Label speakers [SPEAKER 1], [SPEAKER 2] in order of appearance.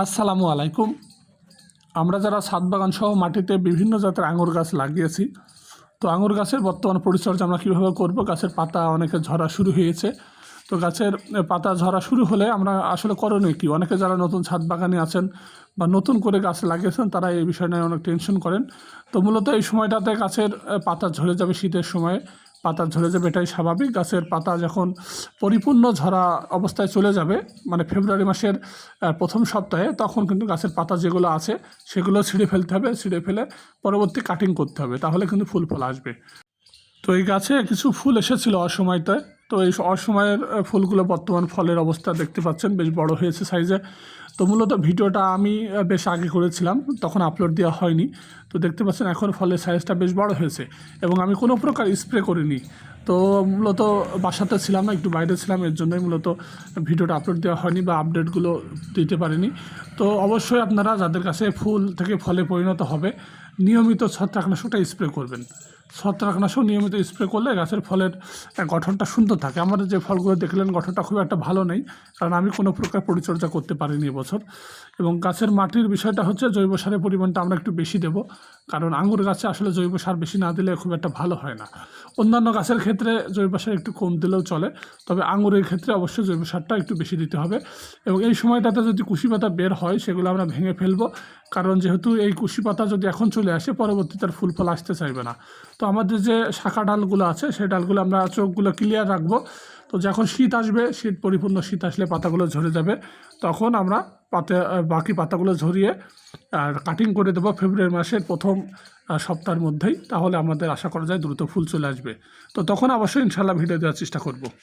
[SPEAKER 1] আসসালামু আলাইকুম। আমরা যারা ছাদ বাগান সহ মাটিতে বিভিন্ন জাতের আঙুর গাছ লাগিয়েছি, তো আঙুর গাছের বর্তমান পরিচর্যা আমরা কীভাবে করব? গাছের পাতা অনেকে ঝরা শুরু হয়েছে। তো গাছের পাতা ঝরা শুরু হলে আমরা আসলে করণীয় কী? অনেকে যারা নতুন ছাদ বাগানে আছেন বা নতুন করে গাছ লাগিয়েছেন, তারা এই বিষয় নিয়ে অনেক টেনশন করেন। তো মূলত এই সময়টাতে গাছের পাতা ঝরে যাবে শীতের সময়। পাতা ঝরে যাবে এটাই স্বাভাবিক। গাছের পাতা যখন পরিপূর্ণ ঝরা অবস্থায় চলে যাবে মানে ফেব্রুয়ারি মাসের প্রথম সপ্তাহে, তখন কিন্তু গাছের পাতা যেগুলো আছে, সেগুলো ছিঁড়ে ফেলতে হবে, ছিঁড়ে ফেলে পরবর্তী কাটিং করতে হবে, তাহলে কিন্তু ফুল ফল আসবে। তো এই গাছে কিছু ফুল এসেছিল অসময়তে তো এই অসময়ের ফুলগুলো বর্তমান ফলের অবস্থা দেখতে পাচ্ছেন, বেশ বড় হয়েছে সাইজে তো মূলত ভিডিওটা আমি বেশ আগে করেছিলাম, তখন আপলোড দেওয়া হয়নি। তো দেখতে পাচ্ছেন এখন ফলের সাইজটা বেশ বড় হয়েছে এবং আমি কোনো প্রকার স্প্রে করিনি। তো মূলত বাসাতে ছিলাম না, একটু বাইরে ছিলাম, এর জন্যই মূলত ভিডিওটা আপলোড দেওয়া হয়নি বা আপডেটগুলো দিতে পারিনি। তো অবশ্যই আপনারা যাদের কাছে ফুল থেকে ফলে পরিণত হবে, নিয়মিত ছত্রাকনাশকটা স্প্রে করবেন। ছত্রাকনাশক নিয়মিত স্প্রে করলে গাছের ফলের গঠনটা সুন্দর থাকে। আমাদের যে ফলগুলো দেখলেন, গঠনটা খুব একটা ভালো নেই, কারণ আমি কোনো প্রকার পরিচর্যা করতে পারিনি এবছর। এবং গাছের মাটির বিষয়টা হচ্ছে, জৈব সারের পরিমাণটা আমরা একটু বেশি দেব, কারণ আঙুর গাছে আসলে জৈব সার বেশি না দিলে খুব একটা ভালো হয় না। অন্যান্য গাছের ক্ষেত্রে জৈব সার একটু কম দিলেও চলে, তবে আঙুরের ক্ষেত্রে অবশ্যই জৈব সারটা একটু বেশি দিতে হবে। এবং এই সময়টাতে যদি কুশি পাতা বের হয়, সেগুলো আমরা ভেঙে ফেলব, কারণ যেহেতু এই কুশি পাতা যদি এখন চলে আসে পরবর্তীতে তার ফুল ফল আসতে চাইবে না। তো আমাদের যে শাখা ডালগুলো আছে, সেই ডালগুলো আমরা চোখগুলো ক্লিয়ার রাখব। তো যখন শীত আসবে, শীত, পরিপূর্ণ শীত আসলে পাতাগুলো ঝরে যাবে। তখন আমরা পাতে বাকি পাতাগুলো ঝরিয়ে, আর কাটিং করে দেবো ফেব্রুয়ারি মাসের প্রথম সপ্তাহের মধ্যেই। তাহলে আমাদের আশা করা যায় দ্রুত ফুল চলে আসবে। তো তখন অবশ্যই ইনশাল্লাহ ভিডিও দেওয়ার চেষ্টা করব।